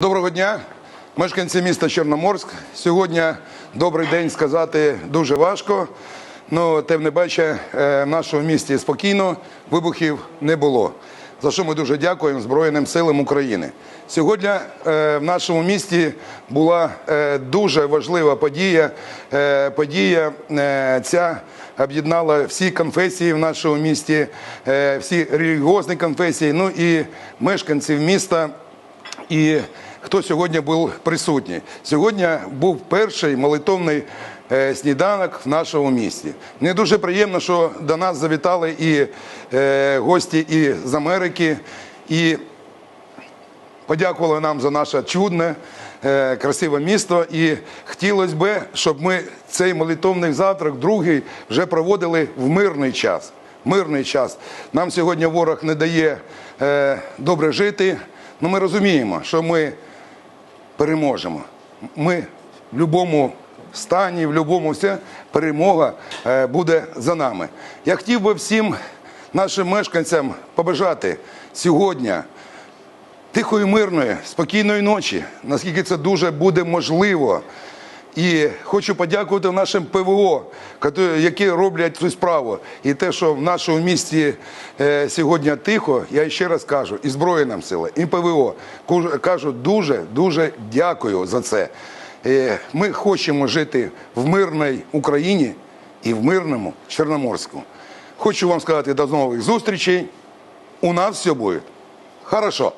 Доброго дня, мешканці міста Чорноморськ. Сьогодні добрий день сказати дуже важко. Ну, тим не баче, е, в нашому місті спокійно, вибухів не було. За що ми дуже дякуємо Збройним силам України. Сьогодні е, в нашому місті була е, дуже важлива подія. Подія ця об'єднала всі конфесії в нашому місті, всі релігіозні конфесії, ну і мешканців міста. І хто сьогодні був присутній? Сьогодні був перший молитовний е, сніданок в нашому місті. Мені дуже приємно, що до нас завітали і е, гості і з Америки, і подякували нам за наше чудне, е, красиве місто. І хотілося б, щоб ми цей молитовний завтрак, другий, вже проводили в мирний час. Мирний час. Нам сьогодні ворог не дає е, добре жити. Ну ми розуміємо, що ми переможемо. Ми в будь-якому стані, в будь-якому все, перемога е, буде за нами. Я хотів би всім нашим мешканцям побажати сьогодні тихої, мирної, спокійної ночі, наскільки це дуже буде можливо. І хочу подякувати нашим ПВО, які роблять цю справу. І те, що в нашому місті е, сьогодні тихо, я ще раз кажу, і Збройним силам, і ПВО. Кажу дуже, дуже дякую за це. Е, Ми хочемо жити в мирній Україні і в мирному Чорноморську. Хочу вам сказати до нових зустрічей. У нас все буде хорошо.